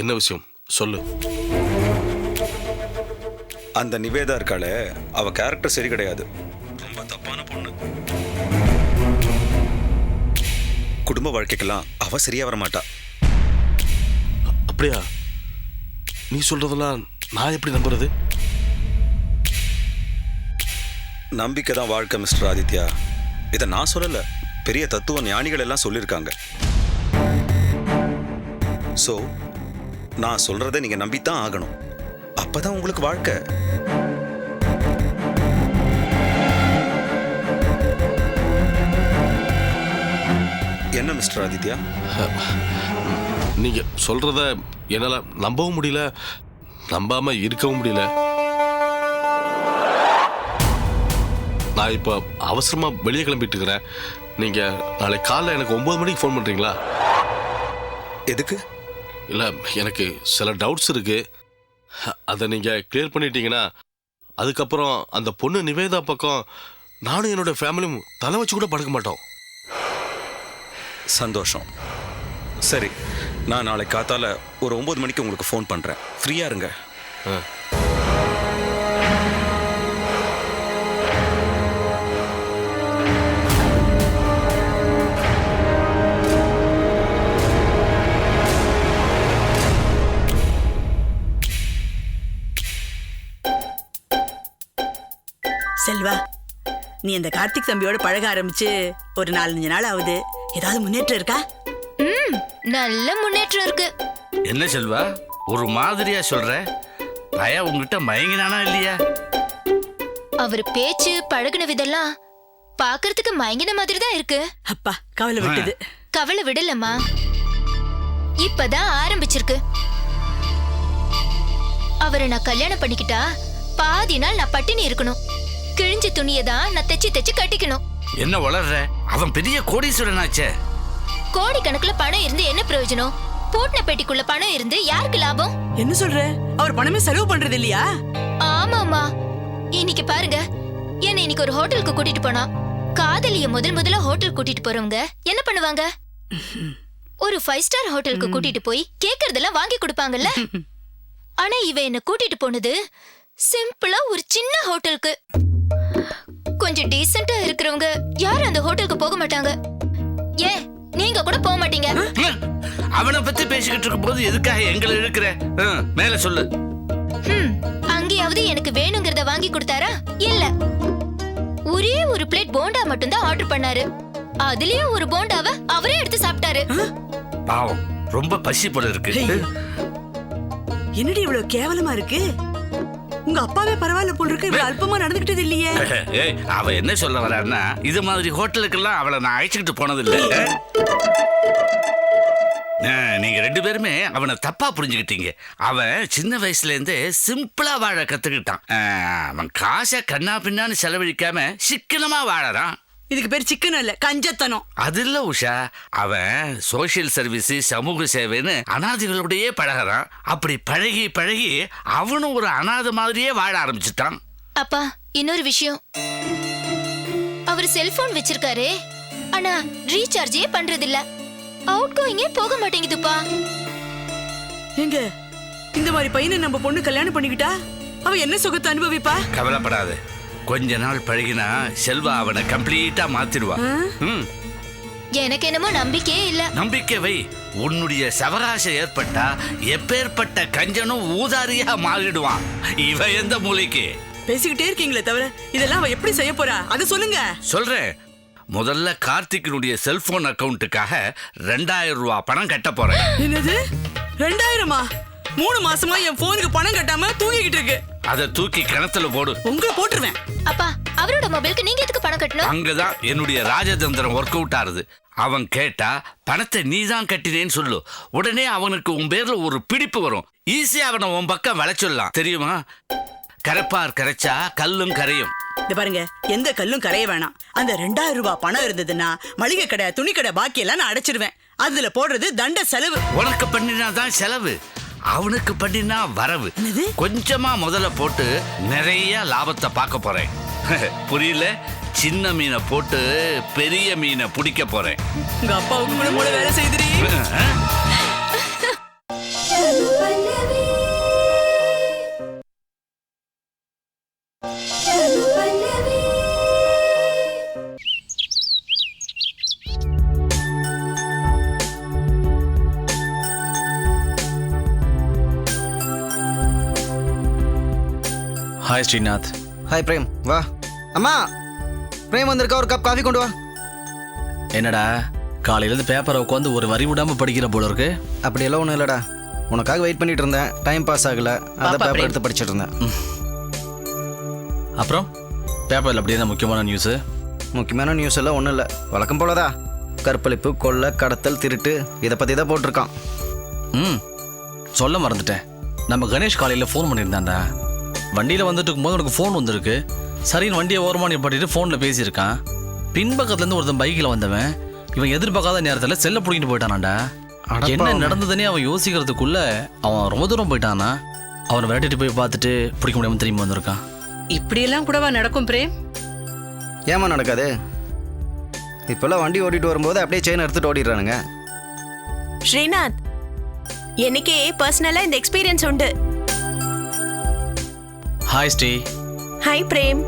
என்ன விஷயம்? சொல்லு. அந்த நிவேதா இருக்காளே அவ கேரக்டர் சரி கிடையாது. ரொம்ப தப்பான பொண்ணு. குடும்ப வாழ்க்கைக்கெல்லாம் அவ சரியா வர மாட்டா அப்படியா? நீ சொல்றதெல்லாம் நான் எப்படி நம்புறது? நம்பிக்கை தான் வாழ்க்கை மிஸ்டர் ஆதித்யா. இதை நான் சொல்லல. பெரிய தத்துவ ஞானிகள் எல்லாம் சொல்லியிருக்காங்க. ஸோ நான் சொல்றதை நீங்க நம்பித்தான் ஆகணும். அப்பதான் உங்களுக்கு வாழ்க்கை. என்ன மிஸ்டர் ஆதித்யா? நீங்க சொல்றத என்னால நம்பவும் முடியல நம்பாம இருக்கவும் முடியல. நான் இப்போ அவசரமா வெளியே கிளம்பிட்டு இருக்கிறேன். நீங்க நாளை காலைல எனக்கு ஒன்பது மணிக்கு ஃபோன் பண்றீங்களா? எதுக்கு? இல்ல எனக்கு சில டவுட்ஸ் இருக்கு. அதை நீங்க கிளியர் பண்ணிட்டீங்கன்னா அதுக்கப்புறம் அந்த பொண்ணு நிவேதா பக்கம் நானும் என்னோட ஃபேமிலியும் தலை வச்சு கூட படுக்க மாட்டோம். சந்தோஷம். சரி நான் நாளை காத்தால ஒரு ஒன்பது மணிக்கு உங்களுக்கு ஃபோன் பண்றேன். ஃப்ரீயா இருங்க. ஆ. செல்வா நீ அந்த கார்த்திக் தம்பியோட பழக ஆரம்பிச்சு ஒரு நாலஞ்சு நாள் ஆகுது. ஏதாவது முன்னேற்றம் இருக்கா? ம் நல்ல முன்னேற்றம் இருக்கு. என்ன செல்வா ஒரு மாதிரியா சொல்ற? பய உங்ககிட்ட மயங்கினானா இல்லையா? அவர் பேச்சு பழகுன விதெல்லாம் பார்க்கறதுக்கு மயங்கின மாதிரி தான் இருக்கு. அப்பா கவலை விட்டுது. கவலை விடலம்மா. இப்பதான் ஆரம்பிச்சிருக்கு. அவரை நான் கல்யாணம் பண்ணிக்கிட்டா பாதி நாள் நான் பட்டினி இருக்கணும். கிழிஞ்ச துணியை தான் நான் தைச்சு தைச்சு கட்டிக்கணும். என்ன வளர்ற? அவன் பெரிய கோடீஸ்வரனாச்சே. கோடிக்கணக்குல பணம் இருந்து என்ன பிரயோஜனம்? பூட்டின பெட்டிக்குள்ள பணம் இருந்து யாருக்கு லாபம்? என்ன சொல்ற? அவர் பணமே செலவு பண்றது இல்லையா? ஆமாமா இன்னைக்கு பாருங்க. என்ன இன்னைக்கு ஒரு ஹோட்டலுக்கு கூட்டிட்டு போனா. காதலிய முதல் முதல்ல ஹோட்டல் கூட்டிட்டு போறவங்க என்ன பண்ணுவாங்க? ஒரு ஃபைவ் ஸ்டார் ஹோட்டலுக்கு கூட்டிட்டு போய் கேக்குறதெல்லாம் வாங்கி கொடுப்பாங்கல்ல? ஆனா இவ என்ன கூட்டிட்டு போனது சிம்பிளா ஒரு சின்ன ஹோட்டலுக்கு. இருக்கிறவங்க யாரும் அந்த ஹோட்டலுக்கு போக மாட்டாங்க. ஏன் நீங்க கூட போக மாட்டீங்க. அவனை பத்தி பேசிக்கிட்டு இருக்கும் போது எதுக்காக எங்களை இழுக்கிற? ஹம், மேல சொல்லு. அங்கேயாவது எனக்கு வேணுங்கிறத வாங்கி கொடுத்தாரா? இல்ல. ஒரே ஒரு பிளேட் போண்டா மட்டும்தான் ஆர்டர் பண்ணாரு. அதுலயும் ஒரு போண்டாவை அவரே எடுத்து சாப்பிட்டாரு. பாவம் ரொம்ப பசி போல இருக்கு. என்னடி இவ்வளவு கேவலமா இருக்கு? உங்க அப்பாவே பரவாயில்ல போல் இருக்கு. இவ்வளவு அல்பமா நடந்துகிட்டது இல்லையே. ஏய், அவ என்ன சொல்ல வரான்னா இது மாதிரி ஹோட்டலுக்கெல்லாம் அவளை நான் அழைச்சிக்கிட்டு போனதில்லை. அஹ், நீங்க ரெண்டு பேருமே அவனை தப்பா புரிஞ்சுக்கிட்டீங்க. அவன் சின்ன வயசுல இருந்தே சிம்பிளா வாழ கத்துக்கிட்டான். அவன் காசை கண்ணா பின்னான்னு செலவழிக்காம சிக்கனமா வாழறான். இதுக்கு பேர் சிக்கன் இல்ல கஞ்சத்தனம். அது இல்ல உஷா. அவன் சோஷியல் சர்வீஸ் சமூக சேவைன்னு அனாதைகளோடயே பழகுறான். அப்படி பழகி பழகி அவனும் ஒரு அனாதை மாதிரியே வாழ ஆரம்பிச்சிட்டான். அப்பா இன்னொரு விஷயம். அவர் செல்போன் வச்சிருக்காரு. ஆனா ரீசார்ஜே பண்றது இல்ல அவுட் கோயிங்கே போக மாட்டேங்குதுப்பா. எங்க? இந்த மாதிரி பையனை நம்ம பொண்ணு கல்யாணம் பண்ணிக்கிட்டா? அவ என்ன சுகத்தை அனுபவிப்பா? கவலைப்படாத. கொஞ்ச நாள் பழகினா செல்வா அவனை கம்ப்ளீட்டா மாத்திடுவா. ம், எனக்கு என்னமோ நம்பிக்கையே இல்ல. நம்பிக்கை வை. உன்னுடைய சவகாசம் ஏற்பட்டா எப்பேற்பட்ட கஞ்சனும் ஊதாரியா மாறிடுவான். இவ எந்த மூலைக்கு? பேசிக்கிட்டே இருக்கீங்களே தவிர இதெல்லாம் அவ எப்படி செய்ய போறா? அதை சொல்லுங்க. சொல்றேன். முதல்ல கார்த்திக்கினுடைய செல்போன் அக்கவுண்ட்டுக்காக ரெண்டாயிரம் ரூபாய் பணம் கட்ட போறேன். என்னது? ரெண்டாயிரமா? மூணு மாசமா என் போனுக்கு பணம் கட்டாம தூங்கிக்கிட்டு இருக்கு. அதை தூக்கி கிணத்துல போடு. உங்களை போட்டுருவேன். அப்பா அவரோட மொபைலுக்கு நீங்க எதுக்கு பணம் கட்டணும்? அங்கதான் என்னுடைய ராஜதந்திரம் ஒர்க் அவுட் ஆகுது. அவன் கேட்டா பணத்தை நீ தான் கட்டினேன்னு சொல்லு. உடனே அவனுக்கு உன் பேர்ல ஒரு பிடிப்பு வரும். ஈஸியா அவனை உன் பக்கம் வளைச்சிடலாம் தெரியுமா? கரைப்பார் கரைச்சா கல்லும் கரையும். இந்த பாருங்க எந்த கல்லும் கரைய வேணாம். அந்த ரெண்டாயிரம் ரூபாய் பணம் இருந்ததுன்னா மளிகை கடை துணி கடை பாக்கி எல்லாம் நான் அடைச்சிடுவேன் அதுல போடுறது தண்ட செலவு. உனக்கு பண்ணினா தான் செலவு. அவனுக்கு பண்ணினா வரவு? கொஞ்சமா முதல்ல போட்டு நிறைய லாபத்தை பார்க்க போறேன். புரியல? சின்ன மீனை போட்டு பெரிய மீனை பிடிக்க போறேன். உங்க அப்பாவுக்கு கூட மூளை வேலை செய்துடி. ஹாய் ஸ்ரீநாத் ஹாய் பிரேம் வா அம்மா பிரேம் வந்திருக்கா ஒரு கப் காஃபி கொண்டு வா என்னடா காலையிலேருந்து பேப்பரை உட்காந்து ஒரு வரி விடாம படிக்கிற போல இருக்கு. அப்படியெல்லாம் ஒன்றும் இல்லைடா. உனக்காக வெயிட் பண்ணிட்டு இருந்தேன். டைம் பாஸ் ஆகல. அதை பாப்பா, பேப்பர். எடுத்து படிச்சிட்டு இருந்தேன். அப்புறம்? பேப்பரில் அப்படியே என்ன முக்கியமான நியூஸு முக்கியமான நியூஸ் எல்லாம் ஒன்றும் இல்லை. வழக்கம் போலதா கற்பழிப்பு கொள்ளை கடத்தல் திருட்டு இதை பற்றி தான் போட்டிருக்கான். ம். சொல்ல மறந்துட்டேன். நம்ம கணேஷ் காலையில் ஃபோன் பண்ணியிருந்தான்டா. வண்டியில் வந்துட்டு இருக்கும்போது உனக்கு ஃபோன் வந்திருக்கு. சரின்னு வண்டியை ஓரமாக நிப்பாட்டிட்டு ஃபோனில் பேசியிருக்கான். பின்பக்கத்துலேருந்து ஒருத்தன் பைக்கில் வந்தவன் இவன் எதிர்பார்க்காத நேரத்தில் செல்லை பிடிக்கிட்டு போயிட்டானாண்டா. என்ன நடந்ததுன்னே அவன் யோசிக்கிறதுக்குள்ள அவன் ரொம்ப தூரம் போயிட்டானா? அவனை விரட்டிட்டு போய் பார்த்துட்டு பிடிக்க முடியாமல் திரும்பி வந்திருக்கான். இப்படியெல்லாம் கூடவா நடக்கும் பிரேம்? ஏமா நடக்காது? இப்போல்லாம் வண்டி ஓட்டிட்டு வரும்போது அப்படியே செயின் எடுத்துட்டு ஓடிடுறானுங்க. ஸ்ரீநாத் எனக்கே பர்சனலா இந்த எக்ஸ்பீரியன்ஸ் உண்டு. ஹாய் ஸ்ரீ ஹாய் பிரேம்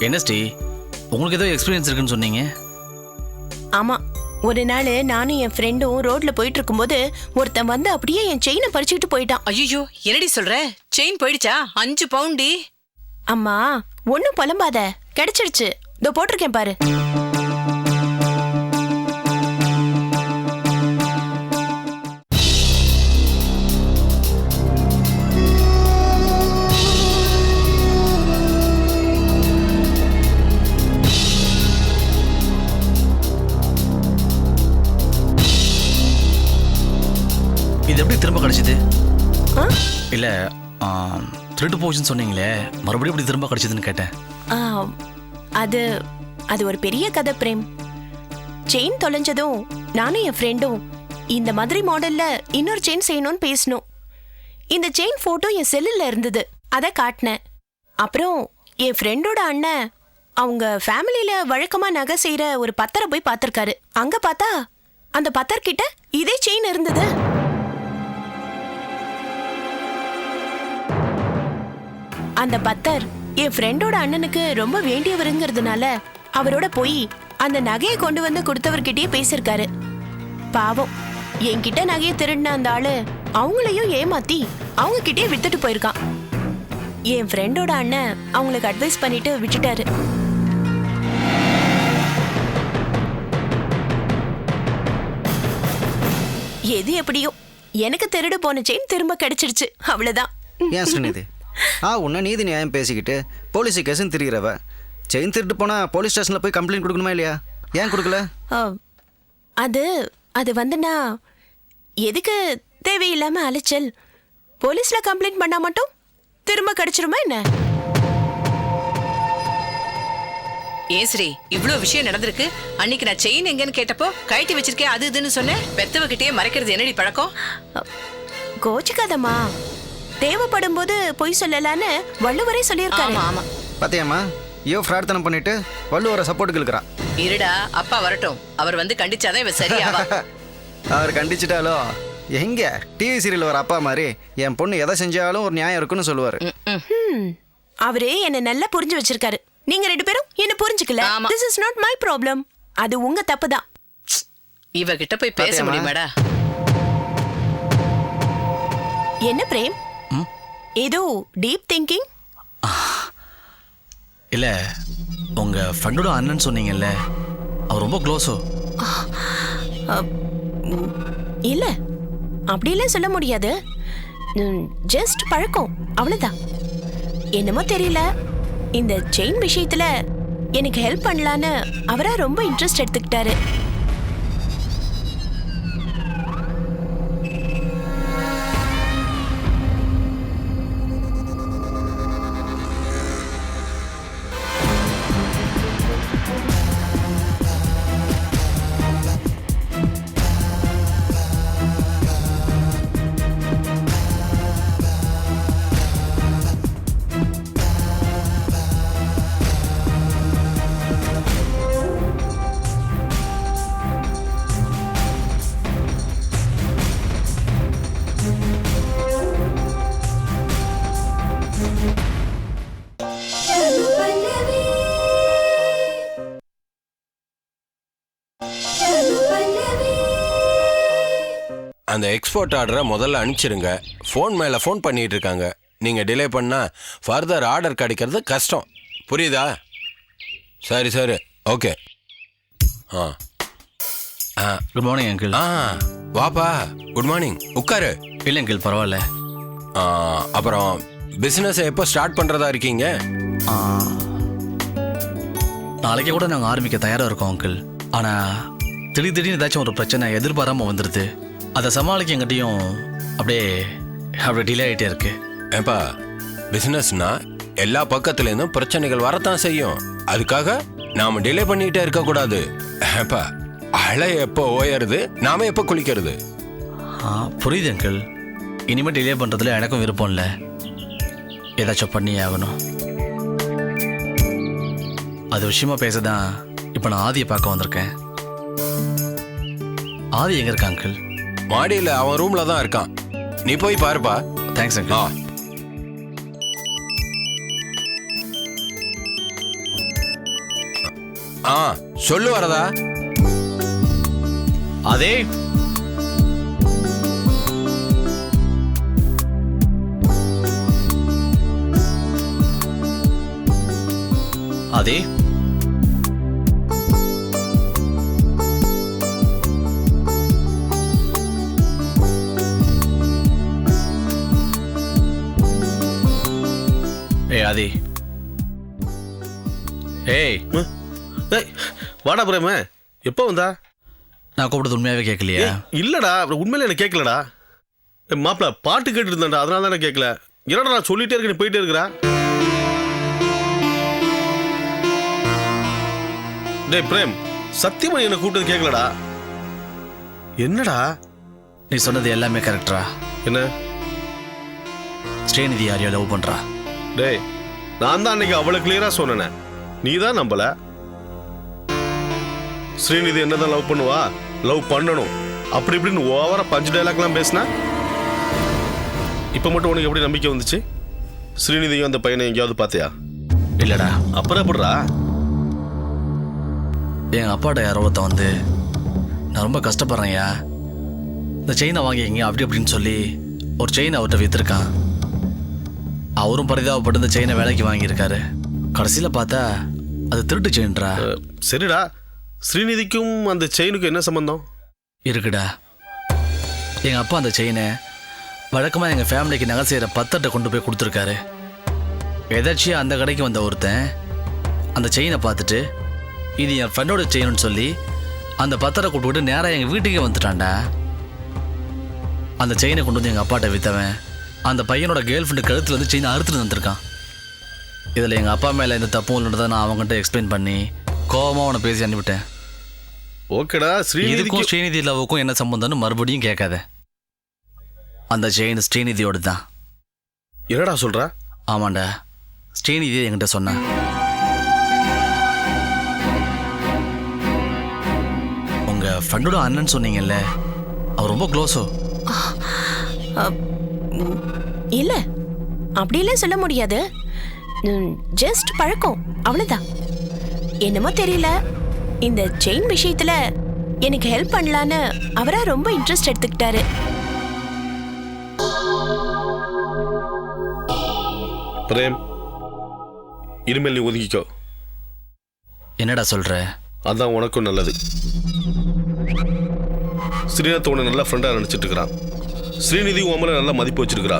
என்ன ஸ்ரீ உங்களுக்கு ஏதோ எக்ஸ்பீரியன்ஸ் இருக்குன்னு சொன்னீங்க? ஆமா. ஒரு நாள் நானும் என் ஃப்ரெண்டும் ரோட்ல போயிட்டு இருக்கும்போது ஒருத்தன் வந்து அப்படியே என் செயினை பறிச்சுக்கிட்டு போயிட்டான். ஐயோ என்னடி சொல்ற? செயின் போயிடுச்சா? அஞ்சு பவுண்டி அம்மா ஒன்னும் புலம்பாத. கிடைச்சிடுச்சு இதோ போட்டிருக்கேன் பாரு. கிடைச்சது? இல்ல திருட்டு போச்சுன்னு சொன்னீங்களே மறுபடியும் எப்படி திரும்ப கிடைச்சதுன்னு கேட்டேன். அது அது ஒரு பெரிய கதை பிரேம். செயின் தொலைஞ்சதும் நானும் என் ஃப்ரெண்டும் இந்த மாதிரி மாடல்ல இன்னொரு செயின் செய்யணும்னு பேசினோம். இந்த செயின் போட்டோ என் செல்லுல இருந்தது. அதை காட்டினேன். அப்புறம் என் ஃப்ரெண்டோட அண்ணன் அவங்க ஃபேமிலியில வழக்கமா நகை செய்யற ஒரு பத்தரை போய் பார்த்திருக்காரு. அங்க பார்த்தா அந்த பத்தர் கிட்ட இதே செயின் இருந்தது. அந்த பத்தர் என் ஃப்ரெண்டோட அண்ணனுக்கு ரொம்ப வேண்டியவருங்கிறதுனால அவரோட போய் அந்த நகையை கொண்டு வந்து கொடுத்தவர்கிட்டயே பேசியிருக்காரு. பாவம். என்கிட்ட நகையை திருடின அந்த ஆளு அவங்களையும் ஏமாத்தி அவங்க கிட்டே வித்துட்டு போயிருக்கான். என் ஃப்ரெண்டோட அண்ணன் அவங்களுக்கு அட்வைஸ் பண்ணிட்டு விட்டுட்டாரு. எது எப்படியோ எனக்கு திருடு போன செயின் திரும்ப கிடைச்சிருச்சு. அவ்வளவுதான். ஏன் ஸ்ரீநிதி ஆ உன்ன நீதி நியாயம் பேசிக்கிட்டு போலீஸ் கேஸுன்னு திரிகிறவ செயின் திருட்டு போனால் போலீஸ் ஸ்டேஷனில் போய் கம்ப்ளைண்ட் கொடுக்கணுமா இல்லையா? ஏன் கொடுக்கல? ஆ, அது அது வந்துனா எதுக்கு தேவையில்லாம அலைச்சல்? போலீஸ்ல கம்ப்ளைண்ட் பண்ணா மட்டும் திரும்ப கிடைச்சிருமா என்ன? ஏன் ஸ்ரீ இவ்ளோ விஷயம் நடந்திருக்கு? அன்னைக்கு நான் செயின் எங்கன்னு கேட்டப்போ கழட்டி வச்சிருக்கேன் அது இதுன்னு சொன்னேன். பெத்தவகிட்டயே மறைக்கிறது என்னடி பழக்கம்? கோச்சுக்காதம்மா. தேவைப்படும் போது பொய் சொல்லலான்னு வள்ளுவரே சொல்லியிருக்காரு. ஆமா ஆமா. பார்த்தியாம்மா ஐயோ பிரார்த்தனை பண்ணிட்டு வள்ளுவரை சப்போர்ட்டுக்கு இருக்கிறா இருடா அப்பா வரட்டும். அவர் வந்து கண்டிச்சாதான் இவ சரியாவா அவர் கண்டிச்சிட்டாலோ? எங்க? டிவி சீரியல் வர அப்பா மாதிரி என் பொண்ணு எதை செஞ்சாலும் ஒரு நியாயம் இருக்குன்னு சொல்லுவார். அவரு என்ன நல்லா புரிஞ்சு வச்சிருக்காரு. நீங்க ரெண்டு பேரும் என்ன புரிஞ்சுக்கல. This is not my problem அது உங்க தப்பு தான் இவகிட்ட போய் பேச பாத்தியாம்மா? முடியுமாடா? என்ன பிரேம்? ஏதோ டீப் திங்கிங் இல்ல உங்க ஃப்ரெண்டோட அண்ணன் சொன்னீங்கல்ல அவர் ரொம்ப க்ளோஸோ இல்ல அப்படியெல்லாம் சொல்ல முடியாது. ஜஸ்ட் பழக்கம் அவ்வளவுதான். என்னமோ தெரியல இந்த செயின் விஷயத்துல எனக்கு ஹெல்ப் பண்ணலான்னு அவரா ரொம்ப இன்ட்ரெஸ்ட் எடுத்துக்கிட்டாரு. அந்த எக்ஸ்போர்ட் ஆர்டரை முதல்ல அனுப்பிச்சிருங்க. ஃபோன் மேலே ஃபோன் பண்ணிட்டு இருக்காங்க. நீங்கள் டிலே பண்ணால் ஃபர்தர் ஆர்டர் கிடைக்கிறது கஷ்டம். புரியுதா? சரி சரி. ஓகே ஆ. ஆ. குட் மார்னிங் அங்கிள் ஆ. வாப்பா. குட் மார்னிங் உட்காரு. இல்லை அங்கிள் பரவாயில்ல. அப்புறம் பிஸ்னஸை எப்போ ஸ்டார்ட் பண்ணுறதா இருக்கீங்க? நாளைக்கே கூட நாங்கள் ஆரம்பிக்க தயாராக இருக்கோம் அங்கிள் ஆனால் திடீர் திடீர்னு ஏதாச்சும் ஒரு பிரச்சனை எதிர்பாராமல் வந்துடுது அதை சமாளிக்க எங்கிட்டையும் அப்படியே அப்படியே டிலே ஆகிட்டே இருக்கு. ஏப்பா பிஸ்னஸ்னா எல்லா பக்கத்துலேருந்தும் பிரச்சனைகள் வரத்தான் செய்யும். அதுக்காக நாம் டிலே பண்ணிகிட்டே இருக்கக்கூடாது. ஏப்பா அலை எப்போ ஓயறது? நாம எப்போ குளிக்கிறது? புரியுது அங்கிள் இனிமேல் டிலே பண்ணுறதுல எனக்கும் விருப்பம் இல்லை. ஏதாச்சும் பண்ணியே ஆகணும். அது விஷயமா பேச தான் இப்போ நான் ஆதியை பார்க்க வந்திருக்கேன். ஆதி எங்கே இருக்கா அங்கிள் மாடியில் அவன் ரூமில் தான் இருக்கான். நீ போய் பாருப்பா. தேங்க்ஸ் அங்கிள் ஆ. ஆ சொல்லு வரதா. அதே. அதே. ஏய் ஆதி ஏய் ஏய் வாடா பிரேம. எப்போ வந்தா? நான் கூப்பிட்டது உண்மையாவே கேட்கலையா. இல்லடா உண்மையில எனக்கு கேட்கலடா. ஏய், மாப்பிள பாட்டு கேட்டுட்டு இருந்தேன்டா அதனால தான் கேட்கல. என்னடா நான் சொல்லிட்டே இருக்கேன் நீ போயிட்டே இருக்கிறா? டேய் பிரேம் சத்தியமா என்ன கூப்பிட்டது கேட்கலடா? என்னடா? நீ சொன்னது எல்லாமே கரெக்டா என்ன? ஸ்ரீநிதி யாரையோ லவ் பண்றா. டேய் நான் தான் அன்னைக்கு அவ்வளவு கிளியரா சொன்னேன். நீ தான் நம்பல? ஸ்ரீநிதி என்னதான் லவ் பண்ணுவா? லவ் பண்ணணும். அப்படி இப்படின்னு ஓவரா பஞ்சு டைலாக்லாம் பேசினா? இப்போ மட்டும் உனக்கு எப்படி நம்பிக்கை வந்துச்சு? ஸ்ரீநிதியும் அந்த பையனை எங்கேயாவது பார்த்தியா? இல்லடா. அப்புறம் எப்படிடா? எங்க அப்பாட்ட யாரோ ஒருத்தன் வந்து நான் ரொம்ப கஷ்டப்படுறேன்யா. இந்த செயினை வாங்கிக்கிங்க அப்படி அப்படின்னு சொல்லி ஒரு செயின் அவர்கிட்ட விற்றுருக்கான் அவரும் பரிதாபப்பட்டு இந்த செயினை விலைக்கு வாங்கியிருக்காரு. கடைசியில் பார்த்தா அது திருட்டு செயின்டா அஹ், சரிடா. ஸ்ரீநிதிக்கும் அந்த செயினுக்கும் என்ன சம்பந்தம்? இருக்குடா. எங்கள் அப்பா அந்த செயினை வழக்கமாக எங்கள் ஃபேமிலிக்கு நகை செய்கிற பத்தட்டை கொண்டு போய் கொடுத்துருக்காரு. எதாச்சியாக அந்த கடைக்கு வந்த ஒருத்தன் அந்த செயினை பார்த்துட்டு இது என் ஃப்ரெண்டோட செயின்னு சொல்லி அந்த பத்தரை கூப்பிட்டு நேராக எங்கள் வீட்டுக்கே வந்துட்டான்டா. அந்த செயினை கொண்டு வந்து எங்கள் அப்பாட்ட விற்றவன் அந்த பையனோட கேர்ள் ஃப்ரெண்டு கழுத்தில் வந்து செயினை அறுத்துட்டு வந்திருக்கான். இதில் எங்கள் அப்பா மேலே எந்த தப்பும் இல்லைன்றதை நான் அவங்ககிட்ட எக்ஸ்பிளைன் பண்ணி கோவமாக அவனை பேசி அனுப்பிவிட்டேன் ஓகேடா இதுக்கும் ஸ்ரீநிதிக்கும் ஸ்ரீநிதி லவ்வுக்கும் என்ன சம்பந்தம்னு மறுபடியும் கேட்காத. அந்த செயின் ஸ்ரீநிதியோடு தான். என்னடா சொல்ற? ஆமாண்டா ஸ்ரீநிதி என்கிட்ட சொன்னா. உங்க ஃப்ரெண்டோட அண்ணன் சொன்னீங்கல்ல அவர் ரொம்ப க்ளோஸோ இல்ல அப்படியெல்லாம் சொல்ல முடியாது. ஜஸ்ட் பழக்கம் அவ்வளவுதான். என்னமோ தெரியல இந்த செயின் விஷயத்துல எனக்கு ஹெல்ப் பண்ணலான்னு அவரா ரொம்ப இன்ட்ரெஸ்ட் எடுத்துக்கிட்டாரு. பிரேம் இனிமேல் நீ ஒதுங்கிக்கோ. என்னடா சொல்ற? அதான் உனக்கும் நல்லது. ஸ்ரீநாத் உன்னை நல்ல ஃப்ரெண்டாக நினச்சிட்டு இருக்கிறான். ஸ்ரீநிதி உன் நல்ல மதிப்பு வச்சிருக்கிறா.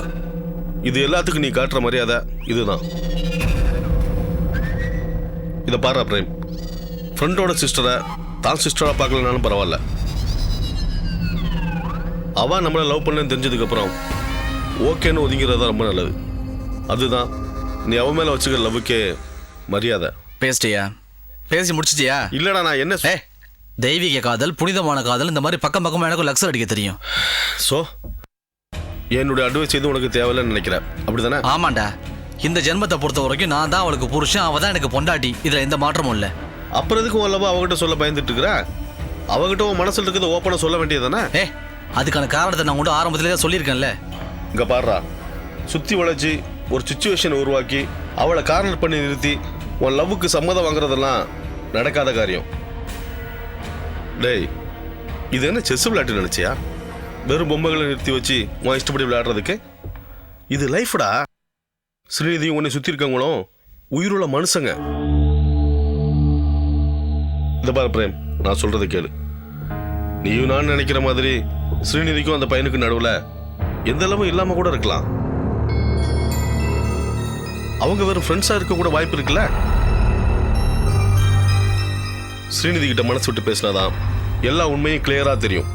இது எல்லாத்துக்கும் நீ காட்டுற மரியாதை இதுதான். இதை பாரு பிரேம். ஃப்ரெண்டோட சிஸ்டரை தான் சிஸ்டராக பார்க்கலனாலும் பரவாயில்ல. அவ நம்மளை லவ் பண்ணு தெரிஞ்சதுக்கப்புறம் ஓகேன்னு ஒதுங்கிறது தான் ரொம்ப நல்லது. அதுதான் நீ அவன் மேலே வச்சுக்கிற லவ்வுக்கே மரியாதை. பேசிட்டியா? பேசி முடிச்சிட்டியா? இல்லடா நான் என்ன ஏ தெய்வீக காதல் புனிதமான காதல் இந்த மாதிரி பக்கம் பக்கமா எனக்கும் லக்ஸர் அடிக்க தெரியும். ஸோ என்னுடைய அட்வைஸ் எதுவும் உனக்கு தேவையில்லைன்னு நினைக்கிறேன். அப்படிதானே ஆமாண்டா. இந்த ஜென்மத்தை பொறுத்த வரைக்கும் நான் தான் அவளுக்கு புருஷன் அவ தான் எனக்கு பொண்டாட்டி. இதுல எந்த மாற்றமும் இல்லை. அப்புறம் எதுக்கு உன் லவ் அவகிட்ட சொல்ல பயந்துட்டு இருக்கிற? அவகிட்ட உன் மனசுல இருக்கிறத ஓப்பனாக சொல்ல வேண்டியதானே ஏ அதுக்கான காரணத்தை நான் கூட ஆரம்பத்திலே தான் சொல்லியிருக்கேன்ல. இங்க பாடுறா சுத்தி வளைச்சு ஒரு சுச்சுவேஷன் உருவாக்கி அவளை கார்னர் பண்ணி நிறுத்தி உன் லவ்வுக்கு சம்மதம் வாங்குறதெல்லாம் நடக்காத காரியம். டேய் இது என்ன செஸ் விளையாட்டு நினைச்சியா? வெறும் பொம்மைகளை நிறுத்தி வச்சு உன் இஷ்டப்படி விளையாடுறதுக்கு? இது லைஃப்டா? ஸ்ரீநிதியும் உன்னை சுற்றி இருக்கவங்களும் உயிருள்ள மனுஷங்க. இந்த பாரு பிரேம் நான் சொல்கிறத கேளு. நீயும் நான் நினைக்கிற மாதிரி ஸ்ரீநிதிக்கும் அந்த பையனுக்கு நடுவில் எந்த அளவும் இல்லாமல் கூட இருக்கலாம். அவங்க வெறும் ஃப்ரெண்ட்ஸாக இருக்க கூட வாய்ப்பு இருக்குல்ல? ஸ்ரீநிதி கிட்ட மனசு விட்டு பேசினாதான் எல்லா உண்மையும் கிளியராக தெரியும்.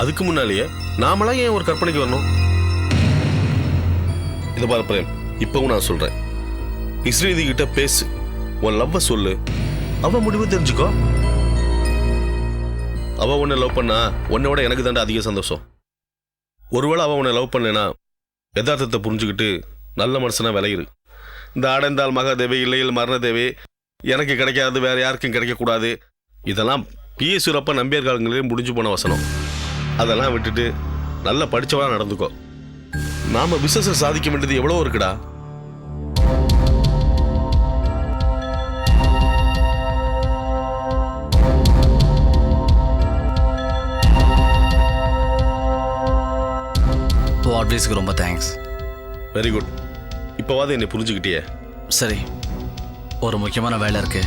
அதுக்கு முன்னாலேயே நாமளாம் ஏன் ஒரு கற்பனைக்கு வரணும்? இதை பாரு பிரேம் இப்பவும் நான் சொல்றேன். இஸ்ரீதி கிட்ட பேசு. உன் லவ்வ சொல்லு. அவ முடிவு தெரிஞ்சுக்கோ. அவ உன்னை லவ் பண்ணா உன்னை விட எனக்கு தாண்டா அதிக சந்தோஷம். ஒருவேளை அவ உன்னை லவ் பண்ணேனா யதார்த்தத்தை புரிஞ்சுக்கிட்டு நல்ல மனுஷனா விளையிரு. இந்த அடைந்தால் மகாதேவி இல்லையில் மரண தேவி எனக்கு கிடைக்காது வேற யாருக்கும் கிடைக்கக்கூடாது. இதெல்லாம் பிஎஸ் யூரப்ப நம்பியார் காலங்களிலே முடிஞ்சு போன வசனம். அதெல்லாம் விட்டுட்டு நல்லா படிச்சவனா நடந்துக்கோ. நாம பிசினஸ் சாதிக்க வேண்டியது எவ்வளோ இருக்குடா. உன் அட்வைஸுக்கு ரொம்ப தேங்க்ஸ் வெரி குட் இப்போவாது என்னை புரிஞ்சுக்கிட்டியே? சரி. ஒரு முக்கியமான வேலை இருக்கு.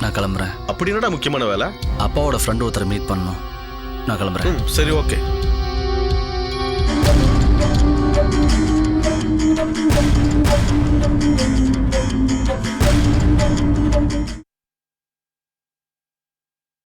நான் கிளம்புறேன். அப்படி என்னடா முக்கியமான வேலை? அப்பாவோட ஃப்ரெண்டு ஒருத்தரை மீட் பண்ணணும். நான் கிளம்புறேன் சரி ஓகே